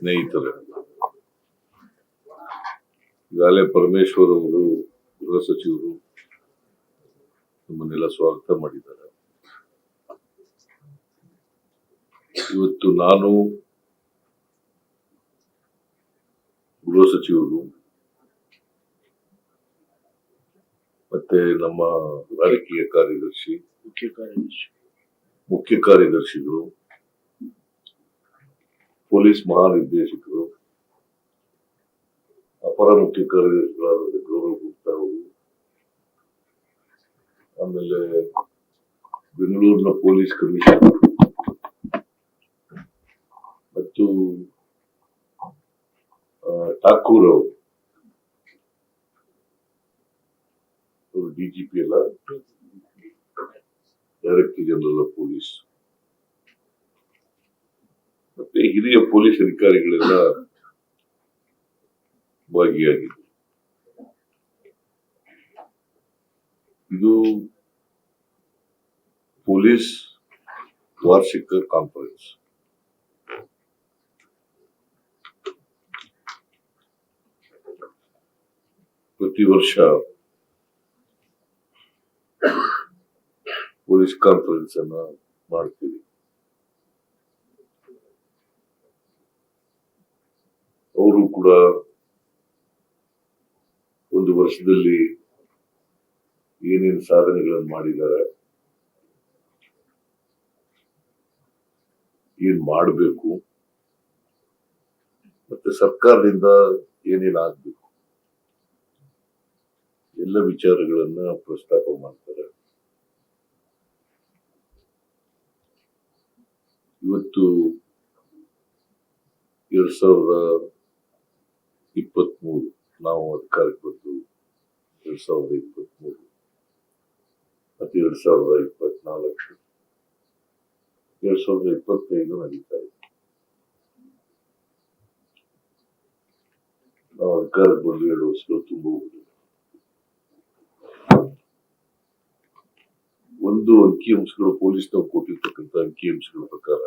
ಸ್ನೇಹಿತರೆ ಈಗಾಗಲೇ ಪರಮೇಶ್ವರ್ ಅವರು ಗೃಹ ಸಚಿವರು ನಮ್ಮನ್ನೆಲ್ಲ ಸ್ವಾಗತ ಮಾಡಿದ್ದಾರೆ. ಇವತ್ತು ನಾನು ಗೃಹ ಸಚಿವರು ಮತ್ತೆ ನಮ್ಮ ರಾಜಕೀಯ ಕಾರ್ಯದರ್ಶಿ ಮುಖ್ಯ ಕಾರ್ಯದರ್ಶಿ. ಮುಖ್ಯ ಕಾರ್ಯದರ್ಶಿಗಳು ಪೊಲೀಸ್ ಮಹಾನಿರ್ದೇಶಕರು ಅಪರ ಮುಖ್ಯ ಕಾರ್ಯದರ್ಶಿಗಳಾದ ಗೌರವ್ ಗುಪ್ತಾ ಅವರು ಆಮೇಲೆ ಬೆಂಗಳೂರಿನ ಪೊಲೀಸ್ ಕಮಿಷನರ್ ಮತ್ತು ಠಾಕೂರ್ ಅವರು. ಡಿಜಿಪಿ ಎಲ್ಲ ಡೈರೆಕ್ಟರ್ ಜನರಲ್ ಆಫ್ ಪೊಲೀಸ್. ಹಿರಿಯ ಪೊಲೀಸ್ ಅಧಿಕಾರಿಗಳೆಲ್ಲ ಭಾಗಿಯಾಗಿದ್ದರು ಇದು ಪೊಲೀಸ್ ವಾರ್ಷಿಕ ಕಾನ್ಫರೆನ್ಸ್ ಪ್ರತಿ ವರ್ಷ ಪೊಲೀಸ್ ಕಾನ್ಫರೆನ್ಸ್ ಅನ್ನ ಮಾಡ್ತೀವಿ ಅವರು ಕೂಡ ಒಂದು ವರ್ಷದಲ್ಲಿ ಏನೇನು ಸಾಧನೆಗಳನ್ನು ಮಾಡಿದ್ದಾರೆ, ಏನ್ ಮಾಡಬೇಕು, ಮತ್ತೆ ಸರ್ಕಾರದಿಂದ ಏನೇನಾಗಬೇಕು ಎಲ್ಲ ವಿಚಾರಗಳನ್ನ ಪ್ರಸ್ತಾಪ ಮಾಡ್ತಾರೆ. ಇವತ್ತು ಎರಡ್ ಸಾವಿರದ ಇಪ್ಪತ್ಮೂರು. ನಾವು ಅಧಿಕಾರಕ್ಕೆ ಬಂದು ಎರಡ್ ಸಾವಿರದ ಇಪ್ಪತ್ಮೂರು. ಮತ್ತು ಎರಡು ಸಾವಿರದ ಇಪ್ಪತ್ನಾಲ್ಕು. ಎರಡ್ ಸಾವಿರದ ಇಪ್ಪತ್ತೈದು ನಡೀತಾ ಇದೆ. ನಾವು ಅಧಿಕಾರಕ್ಕೆ ಬಂದು ಎರಡು ವರ್ಷಗಳು ತುಂಬ ಹೋಗಿಲ್ಲ ಒಂದು ಅಂಕಿಅಂಶಗಳು ಪೊಲೀಸ್ನವ್ರು ಕೊಟ್ಟಿರ್ತಕ್ಕಂಥ ಅಂಕಿಅಂಶಗಳ ಪ್ರಕಾರ.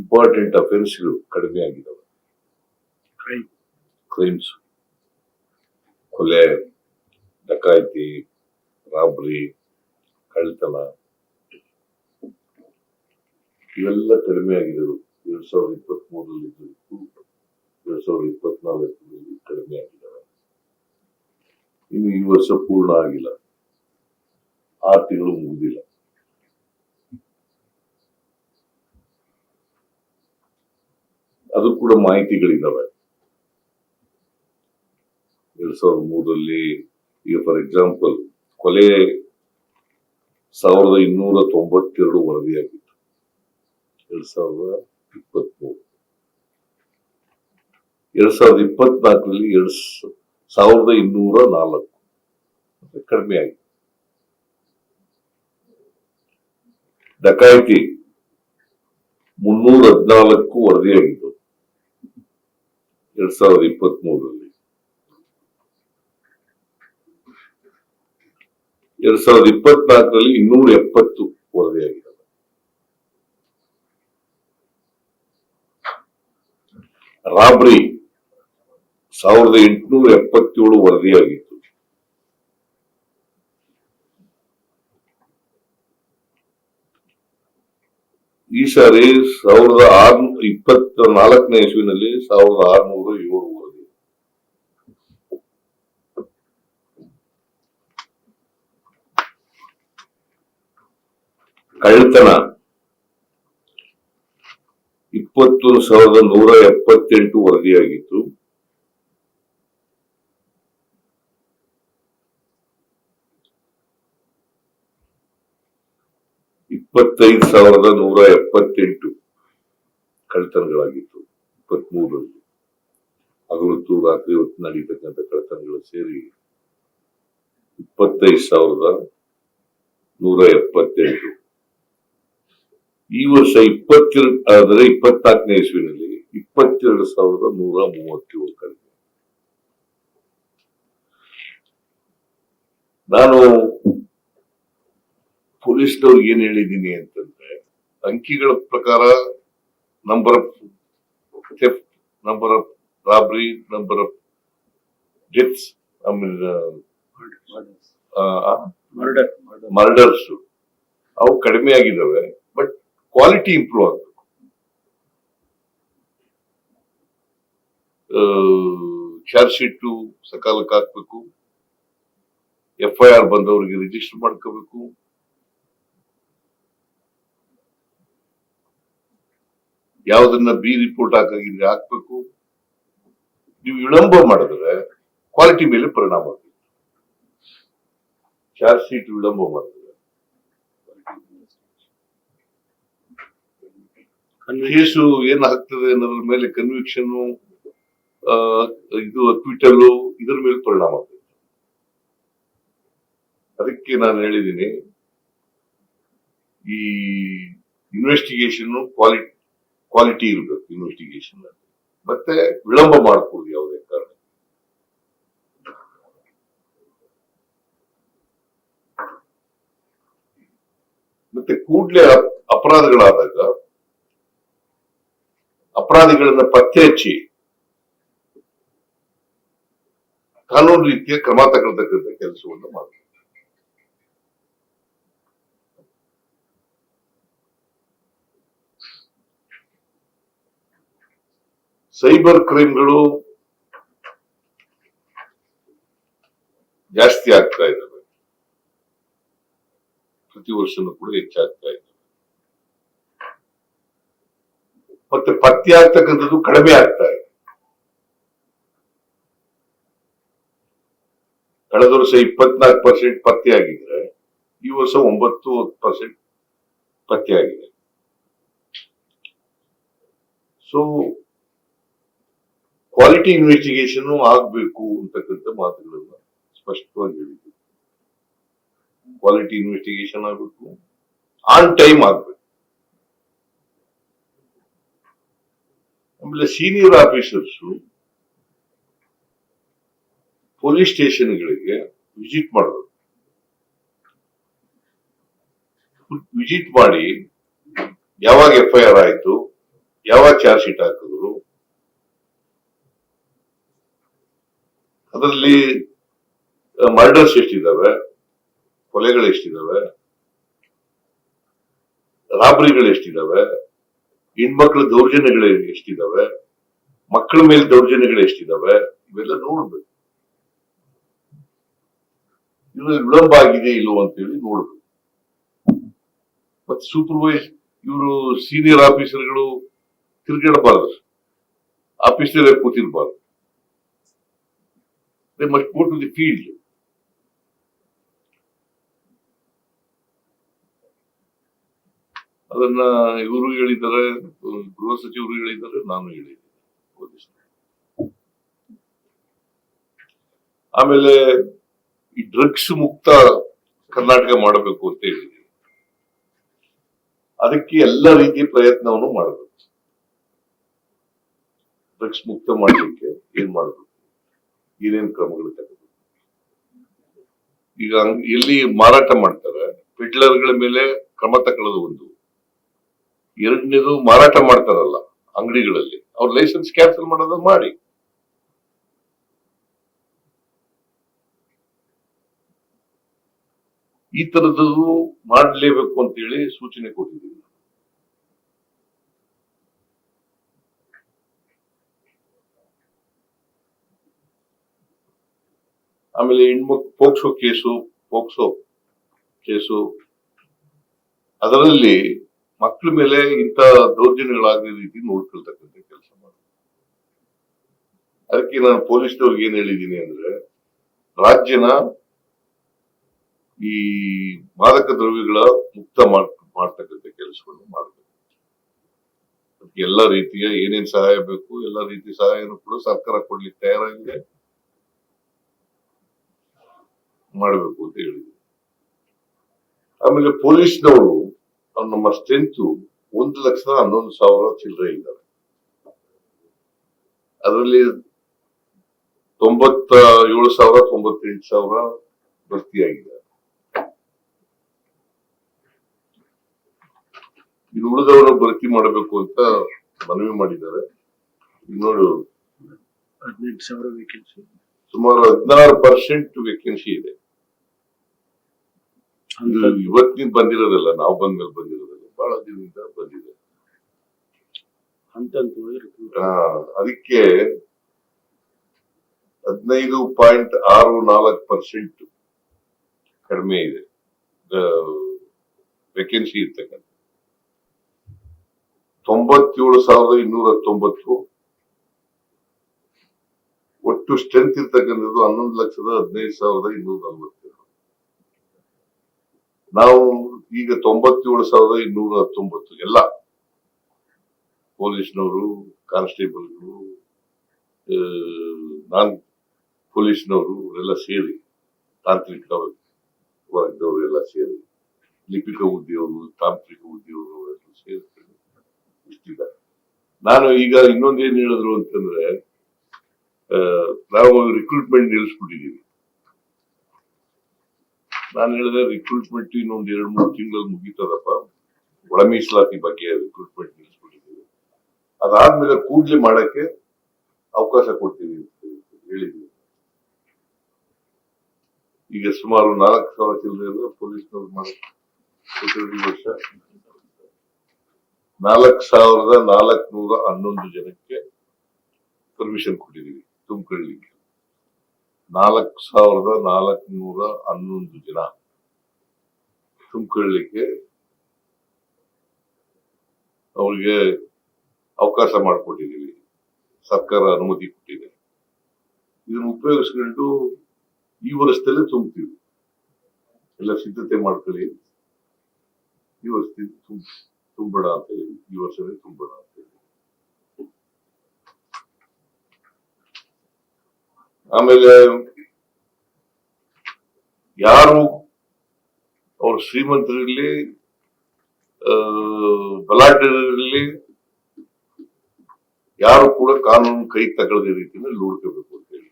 ಇಂಪಾರ್ಟೆಂಟ್ ಅಫೆನ್ಸ್ಗಳು ಕಡಿಮೆ ಆಗಿದ್ದಾವೆ. ಕ್ರೈಮ್ಸ್ ಕೊಲೆ ಡಕಾಯಿತಿ ರಾಬ್ರಿ ಕಳ್ತನ ಇವೆಲ್ಲ ಕಡಿಮೆ ಆಗಿದ್ದವು ಎರಡ್ ಸಾವಿರದ ಇಪ್ಪತ್ತ್ ಮೂರರಲ್ಲಿ ಎರಡ್ ಸಾವಿರದ ಇಪ್ಪತ್ನಾಲ್ಕರಲ್ಲಿ ಕಡಿಮೆ ಆಗಿದ್ದಾವೆ ಇನ್ನು ಈ ವರ್ಷ ಪೂರ್ಣ ಆಗಿಲ್ಲ. ಆರು ತಿಂಗಳು ಮುಗಿದಿಲ್ಲ. ಅದು ಕೂಡ ಮಾಹಿತಿಗಳಿದ್ದಾವೆ. ಎರಡ್ ಸಾವಿರದ ಮೂರರಲ್ಲಿ ಈಗ ಫಾರ್ ಎಕ್ಸಾಂಪಲ್ ಕೊಲೆ ಸಾವಿರದ ಇನ್ನೂರ ತೊಂಬತ್ತೆರಡು ವರದಿಯಾಗಿತ್ತು. ಎರಡ್ ಸಾವಿರದ ಇಪ್ಪತ್ಮೂರು. ಎರಡ್ ಸಾವಿರದ ಇಪ್ಪತ್ನಾಲ್ಕರಲ್ಲಿ ಎರಡ್ ಸಾವಿರದ ಇನ್ನೂರ ನಾಲ್ಕು. ಕಡಿಮೆ ಆಗಿತ್ತು ಡಕಾಯಿತಿ ಮುನ್ನೂರ ಹದಿನಾಲ್ಕು ವರದಿಯಾಗಿದ್ದು ಎರಡ್ ಸಾವಿರದ ಇಪ್ಪತ್ತ್ ಮೂರರಲ್ಲಿ ಎರಡ್ ಸಾವಿರದ ಇಪ್ಪತ್ನಾಲ್ಕರಲ್ಲಿ ಇನ್ನೂರ ಎಪ್ಪತ್ತು ವರದಿಯಾಗಿದೆ ರಾಬ್ರಿ ಸಾವಿರದ ಎಂಟುನೂರ ಎಪ್ಪತ್ತೇಳು ವರದಿಯಾಗಿತ್ತು. ಈ ಸಾರಿ ಸಾವಿರದ ಆರ್ನೂರ ಇಪ್ಪತ್ತ ನಾಲ್ಕನೇ ಇಸ್ವಿನಲ್ಲಿ ಸಾವಿರದ ಆರ್ನೂರ ಏಳು ವರದಿ. ಕಳ್ಳತನ. ಇಪ್ಪತ್ತು ಸಾವಿರದ ನೂರ ಎಪ್ಪತ್ತೆಂಟು ವರದಿಯಾಗಿತ್ತು. ಇಪ್ಪತ್ತೈದು ಸಾವಿರದ ನೂರ ಎಪ್ಪತ್ತೆಂಟು ಕಳ್ತನಗಳಾಗಿತ್ತು ಇಪ್ಪತ್ಮೂರರಲ್ಲಿ. ಹಗಲೊತ್ತು ರಾತ್ರಿ ಹೊತ್ತು ನಡೀತಕ್ಕಂಥ ಕಳ್ತನಗಳು ಸೇರಿ ಇಪ್ಪತ್ತೈದು ಸಾವಿರದ ನೂರ ಎಪ್ಪತ್ತೆಂಟು. ಈ ವರ್ಷ ಇಪ್ಪತ್ತೆರಡು ಆದರೆ ಇಪ್ಪತ್ನಾಲ್ಕನೇ ಇಸ್ವಿನಲ್ಲಿ ಇಪ್ಪತ್ತೆರಡು ಸಾವಿರದ ನೂರ ಮೂವತ್ತೇಳು ಕಡಿಮೆ ನಾನು ಪೊಲೀಸ್ನವ್ರಿಗೆ ಏನ್ ಹೇಳಿದ್ದೀನಿ ಅಂತಂದ್ರೆ ಅಂಕಿಗಳ ಪ್ರಕಾರ number of theft number of robbery number of deaths ಆಮೇಲೆ ಮರ್ಡರ್ ಮರ್ಡರ್ಸ್ ಅವು ಕಡಿಮೆ ಆಗಿದ್ದಾವೆ ಬಟ್ ಕ್ವಾಲಿಟಿ ಇಂಪ್ರೂವ್ ಆಗಬೇಕು. ಚಾರ್ಜ್ ಶೀಟ್ ಸಕಾಲಕ್ಕೆ ಹಾಕ್ಬೇಕು. ಎಫ್ ಐ ಆರ್ ಬಂದವರಿಗೆ ರಿಜಿಸ್ಟರ್ ಮಾಡ್ಕೋಬೇಕು. ಯಾವ್ದನ್ನ ಬಿ ರಿಪೋರ್ಟ್ ಹಾಕಾಗಿದ್ರೆ ಹಾಕ್ಬೇಕು. ನೀವು ವಿಳಂಬ ಮಾಡಿದ್ರೆ ಕ್ವಾಲಿಟಿ ಮೇಲೆ ಪರಿಣಾಮ ಆಗುತ್ತೆ ಚಾರ್ಜ್ ಶೀಟ್ ವಿಳಂಬ ಮಾಡಿದ್ರೆ ಕೇಸು ಏನ್ ಆಗ್ತದೆ ಅನ್ನೋದ್ರ ಮೇಲೆ ಕನ್ವಿಕ್ಷನ್ ಇದು ಅಕ್ವಿಟಲ್ ಇದರ ಮೇಲೆ ಪರಿಣಾಮ ಆಗ್ತದೆ ಅದಕ್ಕೆ ನಾನು ಹೇಳಿದ್ದೀನಿ ಈ ಇನ್ವೆಸ್ಟಿಗೇಷನ್ ಕ್ವಾಲಿಟಿ ಕ್ವಾಲಿಟಿ ಇರಬೇಕು ಇನ್ವೆಸ್ಟಿಗೇಷನ್ ಮತ್ತೆ ವಿಳಂಬ ಮಾಡಬಹುದು ಯಾವುದೇ ಕಾರಣ ಮತ್ತೆ ಕೂಡಲೇ ಅಪರಾಧಗಳಾದಾಗ ಅಪರಾಧಿಗಳನ್ನ ಪತ್ತೆ ಹಚ್ಚಿ ಕಾನೂನು ರೀತಿಯ ಕ್ರಮ ತಗೊಳ್ತಕ್ಕಂಥ ಕೆಲಸವನ್ನು ಮಾಡಬೇಕು ಸೈಬರ್ ಕ್ರೈಮ್ಗಳು ಜಾಸ್ತಿ ಆಗ್ತಾ ಇದ್ದಾವೆ. ಪ್ರತಿ ವರ್ಷನೂ ಕೂಡ ಹೆಚ್ಚಾಗ್ತಾ ಇದ್ದಾವೆ. ಮತ್ತೆ ಪತ್ತೆ ಆಗ್ತಕ್ಕಂಥದ್ದು ಕಡಿಮೆ ಆಗ್ತಾ ಇದೆ. ಕಳೆದ ವರ್ಷ ಇಪ್ಪತ್ನಾಲ್ಕು ಪರ್ಸೆಂಟ್ ಪತ್ತೆ ಆಗಿದ್ರೆ, ಈ ವರ್ಷ ಒಂಬತ್ತು ಪರ್ಸೆಂಟ್ ಪತ್ತೆ ಆಗಿದೆ. ಸೊ ಕ್ವಾಲಿಟಿ ಇನ್ವೆಸ್ಟಿಗೇಷನ್ ಆಗ್ಬೇಕು ಅಂತಕ್ಕಂಥ ಮಾತುಗಳನ್ನ ಸ್ಪಷ್ಟವಾಗಿ ಹೇಳಿದ್ರು. ಕ್ವಾಲಿಟಿ ಇನ್ವೆಸ್ಟಿಗೇಷನ್ ಆಗ್ಬೇಕು. ಆನ್ ಟೈಮ್ ಆಗ್ಬೇಕು. ಆಮೇಲೆ ಸೀನಿಯರ್ ಆಫೀಸರ್ಸ್ ಪೊಲೀಸ್ ಸ್ಟೇಷನ್ಗಳಿಗೆ ವಿಸಿಟ್ ಮಾಡಬೇಕು. ವಿಸಿಟ್ ಮಾಡಿ ಯಾವಾಗ ಎಫ್ ಐ ಆರ್ ಆಯ್ತು, ಯಾವಾಗ ಚಾರ್ಜ್ ಶೀಟ್ ಹಾಕಿದ್ರು ಅದರಲ್ಲಿ ಮರ್ಡರ್ಸ್ ಎಷ್ಟಿದಾವೆ? ಕೊಲೆಗಳು ಎಷ್ಟಿದಾವೆ? ರಾಬರಿಗಳು ಎಷ್ಟಿದಾವೆ? ಹೆಣ್ಮಕ್ಳ ದೌರ್ಜನ್ಯಗಳು ಎಷ್ಟಿದಾವೆ? ಮಕ್ಕಳ ಮೇಲೆ ದೌರ್ಜನ್ಯಗಳು ಎಷ್ಟಿದಾವೆ? ಇವೆಲ್ಲ ನೋಡ್ಬೇಕು. ಇದು ವಿಳಂಬ ಆಗಿದೆ ಇಲ್ಲೋ ಅಂತೇಳಿ ನೋಡ್ಬೇಕು. ಮತ್ತೆ ಸೂಪರ್ವೈಸ್ ಇವರು ಸೀನಿಯರ್ ಆಫೀಸರ್ಗಳು ತಿರುಗಾಡಬಾರ್ದು. ಆಫೀಸರೇ ಕೂತಿರ್ಬಾರ್ದು. They must go to the field. ಅದನ್ನ ಇವರು ಹೇಳಿದ್ದಾರೆ, ಗೃಹ ಸಚಿವರು ಹೇಳಿದ್ದಾರೆ, ನಾನು ಹೇಳಿದ್ದೀನಿ. ಆಮೇಲೆ ಈ ಡ್ರಗ್ಸ್ ಮುಕ್ತ ಕರ್ನಾಟಕ ಮಾಡಬೇಕು ಅಂತ ಹೇಳಿದ್ದೀನಿ. ಅದಕ್ಕೆ ಎಲ್ಲ ರೀತಿಯ ಪ್ರಯತ್ನವನ್ನು ಮಾಡಬೇಕು. ಡ್ರಗ್ಸ್ ಮುಕ್ತ ಮಾಡಲಿಕ್ಕೆ ಏನ್ ಮಾಡಬೇಕು? ಏನೇನ್ ಕ್ರಮಗಳು ತಗೋಬೇಕು ಈಗ ಎಲ್ಲಿ ಮಾರಾಟ ಮಾಡ್ತಾರೆ ಪೆಡ್ಲರ್ಗಳ ಮೇಲೆ ಕ್ರಮ ತಗೊಳ್ಳೋದು ಒಂದು. ಎರಡನೇದು ಮಾರಾಟ ಮಾಡ್ತಾರಲ್ಲ ಅಂಗಡಿಗಳಲ್ಲಿ, ಅವ್ರ ಲೈಸೆನ್ಸ್ ಕ್ಯಾನ್ಸಲ್ ಮಾಡೋದು ಮಾಡಿ. ಈ ತರದ್ದು ಮಾಡಲೇಬೇಕು ಅಂತೇಳಿ ಸೂಚನೆ ಕೊಟ್ಟಿದ್ದೀವಿ. ಆಮೇಲೆ ಹೆಣ್ಮಕ್, ಪೋಕ್ಸೋ ಕೇಸು ಪೋಕ್ಸೋ ಕೇಸು. ಅದರಲ್ಲಿ ಮಕ್ಕಳ ಮೇಲೆ ಇಂಥ ದೌರ್ಜನ್ಯಗಳಾಗದ ರೀತಿ ನೋಡ್ಕೊಳ್ತಕ್ಕಂಥ ಕೆಲಸ ಮಾಡಿ ಅದಕ್ಕೆ ನಾನು ಪೊಲೀಸ್ನವ್ರಿಗೆ ಏನ್ ಹೇಳಿದ್ದೀನಿ ಅಂದ್ರೆ, ರಾಜ್ಯನ ಈ ಮಾದಕ ದ್ರವ್ಯಗಳ ಮುಕ್ತ ಮಾಡ್- ಮಾಡ್ತಕ್ಕಂಥ ಕೆಲಸವನ್ನು ಮಾಡಬೇಕು ಎಲ್ಲ ರೀತಿಯ ಏನೇನ್ ಸಹಾಯ ಬೇಕು, ಎಲ್ಲ ರೀತಿಯ ಸಹಾಯನೂ ಕೂಡ ಸರ್ಕಾರ ಕೊಡ್ಲಿಕ್ಕೆ ತಯಾರಾಗಿದೆ. ಮಾಡಬೇಕು ಅಂತ ಹೇಳಿದ್ರು. ಆಮೇಲೆ ಪೊಲೀಸ್ನವರು ನಮ್ಮ ಸ್ಟ್ರೆಂತ್ ಒಂದು ಲಕ್ಷದ ಹನ್ನೊಂದು ಸಾವಿರ ಚಿಲ್ಲರೆ ಇದ್ದಾರೆ. ಅದರಲ್ಲಿ ತೊಂಬತ್ತ ಏಳು ಸಾವಿರ ತೊಂಬತ್ತೆಂಟು ಸಾವಿರ ಭರ್ತಿಯಾಗಿದೆ. ಇನ್ನು ಉಳಿದವರು ಭರ್ತಿ ಮಾಡಬೇಕು ಅಂತ ಮನವಿ ಮಾಡಿದ್ದಾರೆ. ಇನ್ನೋಡು ಹದಿನೆಂಟು ಸಾವಿರ ವೇಕೆನ್ಸಿ ಸುಮಾರು ಹದಿನಾರು ಪರ್ಸೆಂಟ್ ವೇಕೆನ್ಸಿ ಇದು. ಇವತ್ತಿನ ಬಂದಿರೋದಲ್ಲ ನಾವು ಬಂದ್ಮೇಲೆ ಬಂದಿರೋದಲ್ಲ ಬಹಳ ದಿನದಿಂದ ಬಂದಿದೆ. ಅದಕ್ಕೆ ಹದಿನೈದು ಪಾಯಿಂಟ್ ಆರು ನಾಲ್ಕು ಪರ್ಸೆಂಟ್ ಕಡಿಮೆ ಇದೆ. ವೇಕೆನ್ಸಿ ಇರ್ತಕ್ಕಂಥ. ತೊಂಬತ್ತೇಳು ಸಾವಿರದ ಇನ್ನೂರ ತೊಂಬತ್ತು. ಒಟ್ಟು ಸ್ಟ್ರೆಂತ್ ಇರ್ತಕ್ಕಂಥದ್ದು ಹನ್ನೊಂದು ಲಕ್ಷದ ಹದಿನೈದು ಸಾವಿರದ ಇನ್ನೂರ ನಲವತ್ತೆರಡು ನಾವು ಈಗ ತೊಂಬತ್ತೇಳು ಸಾವಿರದ ಇನ್ನೂರ ಹತ್ತೊಂಬತ್ತು, ಎಲ್ಲ ಪೊಲೀಸ್ನವರು, ಕಾನ್ಸ್ಟೇಬಲ್ಗಳು ನಾನ್ ಪೊಲೀಸ್ನವರು ಎಲ್ಲ ಸೇರಿ ತಾಂತ್ರಿಕ ವರ್ಗದವರು ಎಲ್ಲ ಸೇರಿ, ಲಿಪಿಕ ಹುದ್ದೆಯವರು ತಾಂತ್ರಿಕ ಉದ್ಯೋಗ ಇಷ್ಟಿದ್ದಾರೆ. ನಾನು ಈಗ ಇನ್ನೊಂದೇನು ಹೇಳಿದ್ರು ಅಂತಂದ್ರೆ ನಾವು ರಿಕ್ರೂಟ್ಮೆಂಟ್ ನಿಲ್ಲಿಸ್ಬಿಟ್ಟಿದೀವಿ ನಾನು ಹೇಳಿದೆ ರಿಕ್ರೂಟ್ಮೆಂಟ್ ಇನ್ನೊಂದ್ ಎರಡ್, ಮೂರು ತಿಂಗಳಲ್ಲಿ ಮುಗೀತದಪ್ಪ. ಒಳ ಮೀಸಲಾತಿ ಬಗ್ಗೆ ರಿಕ್ರೂಟ್ಮೆಂಟ್ ನಿಲ್ಲಿಸ್ಬಿಟ್ಟಿದ್ದೀವಿ ಅದಾದ್ಮೇಲೆ ಕೂಡ್ಲಿ ಮಾಡಕ್ಕೆ ಅವಕಾಶ ಕೊಡ್ತೀವಿ ಹೇಳಿದ್ವಿ. ಈಗ ಸುಮಾರು ನಾಲ್ಕು ಸಾವಿರ ಚಿಲ್ಲರೆ ಪೊಲೀಸ್ನವ್ರು ಮಾಡಿ ವರ್ಷ. ನಾಲ್ಕು ಸಾವಿರದ ನಾಲ್ಕುನೂರ ಹನ್ನೊಂದು ಜನಕ್ಕೆ ಪರ್ಮಿಷನ್ ಕೊಟ್ಟಿದ್ದೀವಿ ತುಂಬಿಕೊಳ್ಳಿಕ್ಕೆ ನಾಲ್ಕು ಸಾವಿರದ ನಾಲ್ಕುನೂರ ಹನ್ನೊಂದು ಜನ. ತುಂಬಿಕೊಳ್ಳಲಿಕ್ಕೆ ಅವ್ರಿಗೆ ಅವಕಾಶ ಮಾಡಿಕೊಟ್ಟಿದ್ದೀವಿ. ಸರ್ಕಾರ ಅನುಮತಿ ಕೊಟ್ಟಿದೆ. ಇದನ್ನು ಉಪಯೋಗಿಸ್ಕೊಂಡು ಈ ವರ್ಷದಲ್ಲೇ ತುಂಬ್ತೀವಿ. ಎಲ್ಲ ಸಿದ್ಧತೆ ಮಾಡ್ಕೊಳ್ಳಿ. ಈ ವರ್ಷದಿಂದ ತುಂಬ ತುಂಬೋಣ ಅಂತ ಹೇಳಿ, ಈ ವರ್ಷವೇ ತುಂಬೋಣ ಅಂತ ಹೇಳಿ. ಆಮೇಲೆ ಯಾರು ಅವ್ರ ಶ್ರೀಮಂತರಿರ್ಲಿ ಬಲಾಢ್ಯರಿರ್ಲಿ ಯಾರು ಕೂಡ ಕಾನೂನು ಕೈ ತಗೊಳ್ಳದ ರೀತಿಯಲ್ಲಿ ನೋಡ್ಕೋಬೇಕು ಅಂತ ಹೇಳಿ.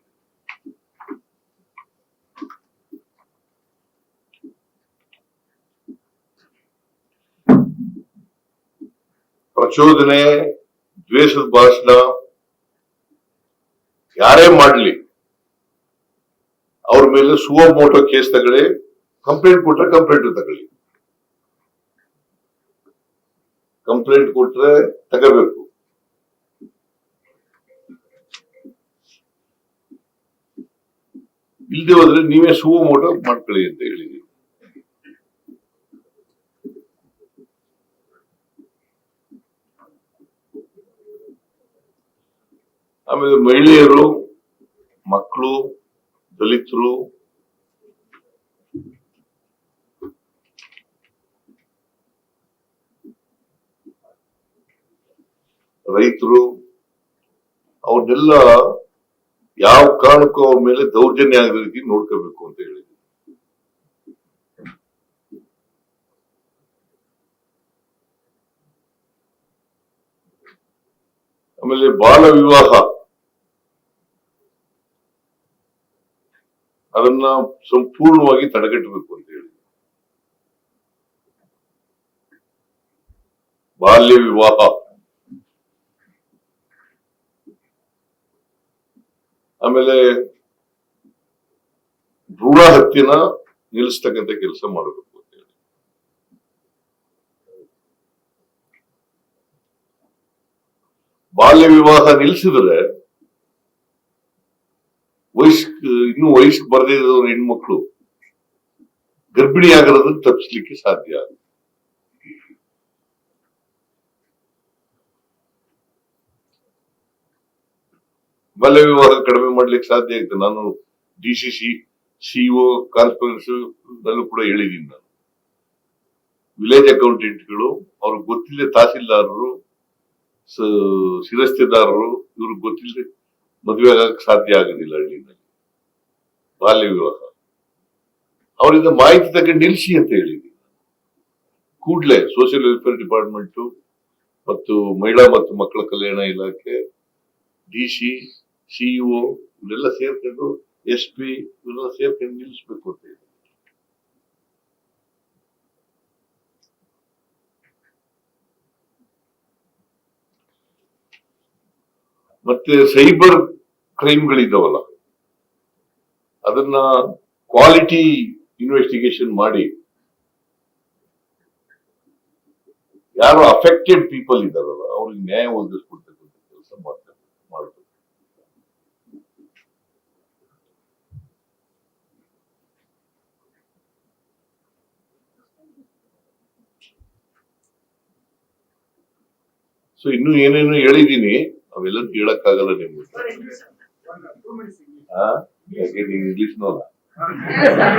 ಪ್ರಚೋದನೆ, ದ್ವೇಷದ ಭಾಷಣ ಯಾರೇ ಮಾಡ್ಲಿ ಅವ್ರ ಮೇಲೆ ಸುವ ಮೋಟೋ ಕೇಸ್ ತಗೊಳ್ಳಿ, ಕಂಪ್ಲೇಂಟ್ ಕೊಟ್ರೆ ಕಂಪ್ಲೇಂಟ್ ತಗೊಳ್ಳಿ. ಕಂಪ್ಲೇಂಟ್ ಕೊಟ್ರೆ ತಗೋಬೇಕು. ಇಲ್ಲದೆ ಹೋದ್ರೆ ನೀವೇ ಸುವ ಮೋಟೋ ಮಾಡ್ಕೊಳ್ಳಿ ಅಂತ ಹೇಳಿದೀವಿ ಆಮೇಲೆ ಮಹಿಳೆಯರು, ಮಕ್ಕಳು ದಲಿತರು ರೈತರು, ಅವ್ರನ್ನೆಲ್ಲ ಯಾವ ಕಾರಣಕ್ಕೂ ಅವ್ರ ಮೇಲೆ ದೌರ್ಜನ್ಯ ಆಗದ ರೀತಿ ನೋಡ್ಕೋಬೇಕು ಅಂತ ಹೇಳಿದ್ರು. ಆಮೇಲೆ ಬಾಲ ವಿವಾಹ. ಅದನ್ನ ಸಂಪೂರ್ಣವಾಗಿ ತಡೆಗಟ್ಟಬೇಕು ಅಂತ ಹೇಳಿ. ಬಾಲ್ಯ ವಿವಾಹ. ಆಮೇಲೆ ಭ್ರೂಣ ಹತ್ಯೆನ ನಿಲ್ಲಿಸ್ತಕ್ಕಂಥ ಕೆಲಸ ಮಾಡಬೇಕು ಅಂತ ಹೇಳಿ. ಬಾಲ್ಯ ವಿವಾಹ ನಿಲ್ಲಿಸಿದ್ರೆ ವಯಸ್ಕ್ ಇನ್ನು ವಯಸ್ಸು ಬರದೇ ಇರೋ ಹೆಣ್ಮಕ್ಳು ಗರ್ಭಿಣಿ ಆಗಿರೋದನ್ನ ತಪ್ಪಿಸ್ಲಿಕ್ಕೆ ಸಾಧ್ಯ. ಬಾಲ್ಯ ವ್ಯವಹಾರ ಕಡಿಮೆ ಮಾಡ್ಲಿಕ್ಕೆ ಸಾಧ್ಯ ಆಯ್ತು. ನಾನು D C C CEO conference ನಲ್ಲೂ ಕೂಡ ಹೇಳಿದ್ದೀನಿ ನಾನು. ವಿಲೇಜ್ ಅಕೌಂಟೆಂಟ್ಗಳು, ಅವ್ರಿಗೆ ಗೊತ್ತಿಲ್ಲದೆ ತಹಸೀಲ್ದಾರರು ಶಿರಸ್ತೆದಾರರು, ಇವ್ರಿಗೆ ಗೊತ್ತಿಲ್ಲದೆ ಮದುವೆ ಆಗಕ್ಕೆ ಸಾಧ್ಯ ಆಗೋದಿಲ್ಲ ಹಳ್ಳಿನಲ್ಲಿ. ಬಾಲ್ಯ ವಿವಾಹ ಅವರಿಂದ ಮಾಹಿತಿ ತಗೊಂಡು ನಿಲ್ಸಿ ಅಂತ ಹೇಳಿದ್ವಿ. ಕೂಡಲೇ ಸೋಷಿಯಲ್ ವೆಲ್ಫೇರ್ ಡಿಪಾರ್ಟ್ಮೆಂಟ್ ಮತ್ತು ಮಹಿಳಾ ಮತ್ತು ಮಕ್ಕಳ ಕಲ್ಯಾಣ ಇಲಾಖೆ ಡಿ ಸಿ ಸಿಇಒ ಇವರೆಲ್ಲ ಸೇರ್ಕೊಂಡು ಎಸ್ ಪಿ ಇವರೆಲ್ಲ ಸೇರ್ಕೊಂಡು ನಿಲ್ಲಿಸ್ಬೇಕು ಅಂತ ಹೇಳಿ ಮತ್ತೆ ಸೈಬರ್ ಕ್ರೈಮ್ಗಳಿದ್ದಾವಲ್ಲ ಅದನ್ನ ಕ್ವಾಲಿಟಿ ಇನ್ವೆಸ್ಟಿಗೇಷನ್ ಮಾಡಿ ಯಾರು ಅಫೆಕ್ಟೆಡ್ ಪೀಪಲ್ ಇದ್ದಾರಲ್ಲ ಅವ್ರಿಗೆ ನ್ಯಾಯ ಒದಗಿಸ್ಕೊಡ್ತಕ್ಕಂಥ ಕೆಲಸ ಮಾಡ್ತಾರೆ. ಮಾಡ್ಬೇಕು ಸೊ ಇನ್ನು ಏನೇನು ಹೇಳಿದ್ದೀನಿ ಅವೆಲ್ಲ ಕೇಳಕ್ಕಾಗಲ್ಲ ನಿಮ್ಗೆ. Again, in English, no.